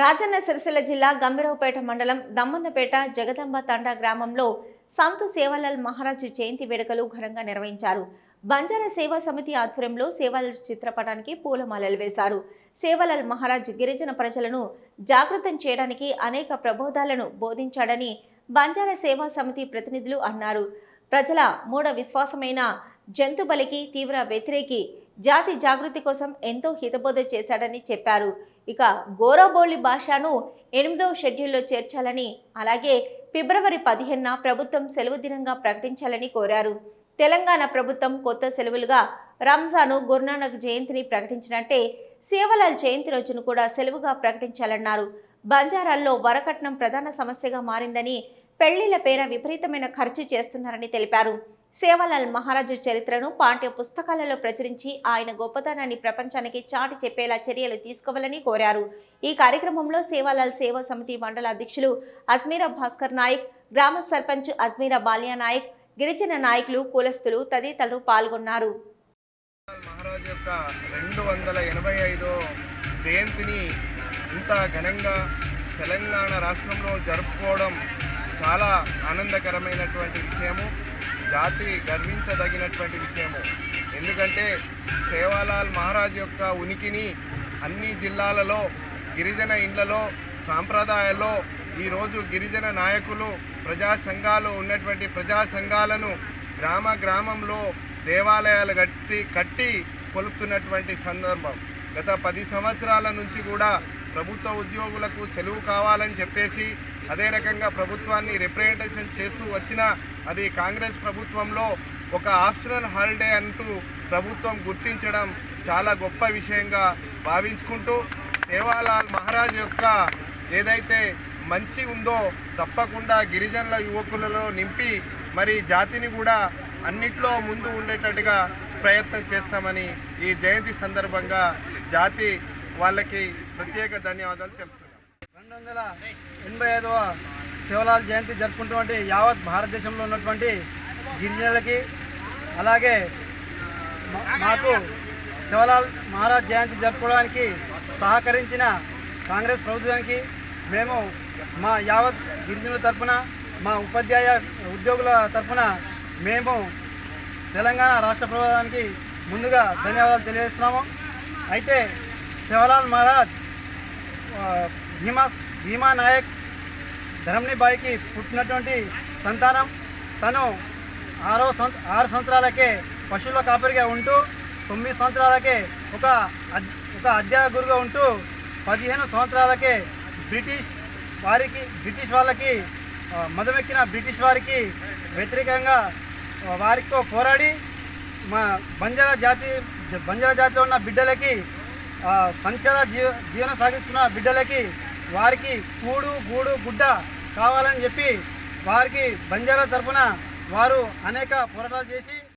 రాజన్న సిరిసిల్ల జిల్లా గంభీరావుపేట మండలం దమ్మన్నపేట జగదంబ తండా గ్రామంలో సంతు సేవాలాల్ మహారాజ్ జయంతి వేడుకలు ఘనంగా నిర్వహించారు. బంజారా సేవా సమితి ఆధ్వర్యంలో సేవాలాల్ చిత్రపటానికి పూలమాలలు వేశారు. సేవాలాల్ మహారాజ్ గిరిజన ప్రజలను జాగృతం చేయడానికి అనేక ప్రబోధాలను బోధించాడని బంజారా సేవా సమితి ప్రతినిధులు అన్నారు. ప్రజల మూఢ విశ్వాసమైన జంతు బలికి తీవ్ర వ్యతిరేకి జాతి జాగృతి కోసం ఎంతో హితబోధ చేశాడని చెప్పారు. ఇక గోరాబోళి భాషను ఎనిమిదవ షెడ్యూల్లో చేర్చాలని అలాగే ఫిబ్రవరి పదిహేనున ప్రభుత్వం సెలవు దినంగా ప్రకటించాలని కోరారు. తెలంగాణ ప్రభుత్వం కొత్త సెలవులుగా రంజాను గురునానక్ జయంతిని ప్రకటించినట్టే సేవలాల్ జయంతి రోజును కూడా సెలవుగా ప్రకటించాలన్నారు. బంజారాల్లో వరకట్నం ప్రధాన సమస్యగా మారిందని పెళ్ళిళ్ళ పేర విపరీతమైన ఖర్చు చేస్తున్నారని తెలిపారు. సేవలాల్ మహారాజు చరిత్రను పాఠ్య పుస్తకాలలో ప్రచురించి ఆయన గొప్పతనాన్ని ప్రపంచానికి చాటి చెప్పేలా చర్యలు తీసుకోవాలని కోరారు. ఈ కార్యక్రమంలో సేవాలాల్ సేవా సమితి మండల అధ్యక్షులు అజ్మీరా భాస్కర్ నాయక్ గ్రామ సర్పంచ్ అజ్మీరా బాలియా నాయక్ గిరిజన నాయకులు కులస్తులు తదితరులు పాల్గొన్నారు. మహారాజ్ యొక్క రెండు వందల ఎనభై ఐదో జయంతిని ఇంత ఘనంగా తెలంగాణ రాష్ట్రంలో జరుపుకోవడం చాలా ఆనందకరమైనటువంటి విషయము. జాతి గర్వించదగినటువంటి విషయము. ఎందుకంటే సేవాలాల్ మహారాజ్ యొక్క ఉనికిని అన్ని జిల్లాలలో గిరిజన ఇండ్లలో సాంప్రదాయాల్లో ఈరోజు గిరిజన నాయకులు ప్రజా సంఘాలు ఉన్నటువంటి ప్రజా సంఘాలను గ్రామ గ్రామంలో దేవాలయాలు కట్టి కట్టి కొలుపుతున్నటువంటి సందర్భం. గత పది సంవత్సరాల నుంచి కూడా ప్రభుత్వ ఉద్యోగులకు సెలవు కావాలని చెప్పేసి అదే రకంగా ప్రభుత్వాన్ని రిప్రజెంటేషన్ చేస్తూ వచ్చిన అది కాంగ్రెస్ ప్రభుత్వంలో ఒక ఆప్షనల్ హాలిడే అంటూ ప్రభుత్వం గుర్తించడం చాలా గొప్ప విషయంగా భావించుకుంటూ సేవాలాల్ మహారాజ్ యొక్క ఏదైతే మంచి ఉందో తప్పకుండా గిరిజనుల యువకులలో నింపి మరి జాతిని కూడా అన్నిట్లో ముందు ఉండేటట్టుగా ప్రయత్నం చేస్తామని ఈ జయంతి సందర్భంగా జాతి వాళ్ళకి ప్రత్యేక ధన్యవాదాలు తెలుపు రెండు వందల ఎనభై ఐదవ శివలాల్ జయంతి జరుపుకుంటున్నటువంటి యావత్ భారతదేశంలో ఉన్నటువంటి గిరిజనులకి అలాగే మా- మాకు శివలాల్ మహారాజ్ జయంతి జరుపుకోవడానికి సహకరించిన కాంగ్రెస్ ప్రభుత్వానికి మేము మా యావత్ గిరిజనుల తరఫున మా ఉపాధ్యాయ ఉద్యోగుల తరఫున మేము తెలంగాణ రాష్ట్ర ప్రభుత్వానికి ముందుగా ధన్యవాదాలు తెలియజేస్తున్నాము. అయితే శివలాల్ మహారాజ్ భీమా భీమా నాయక్ ధరంనిబాయికి పుట్టినటువంటి సంతానం. తను ఆరో సంవ ఆరు సంవత్సరాలకే పశువుల కాపరిగా ఉంటూ తొమ్మిది సంవత్సరాలకే ఒక అద్- ఒక గురుగా ఉంటూ పదిహేను సంవత్సరాలకే బ్రిటిష్ వారికి బ్రిటిష్ వాళ్ళకి మదమెక్కిన బ్రిటిష్ వారికి వ్యతిరేకంగా వారితో పోరాడి మా బంజారా జాతి బంజారా జాతిలో ఉన్న బిడ్డలకి సంచార జీవ జీవనం సాగిస్తున్న బిడ్డలకి వారికి కూడు గూడు గుడ్డ కావాలని చెప్పి వారికి బంజారా తరఫున వారు అనేక పోరాటాలు చేసి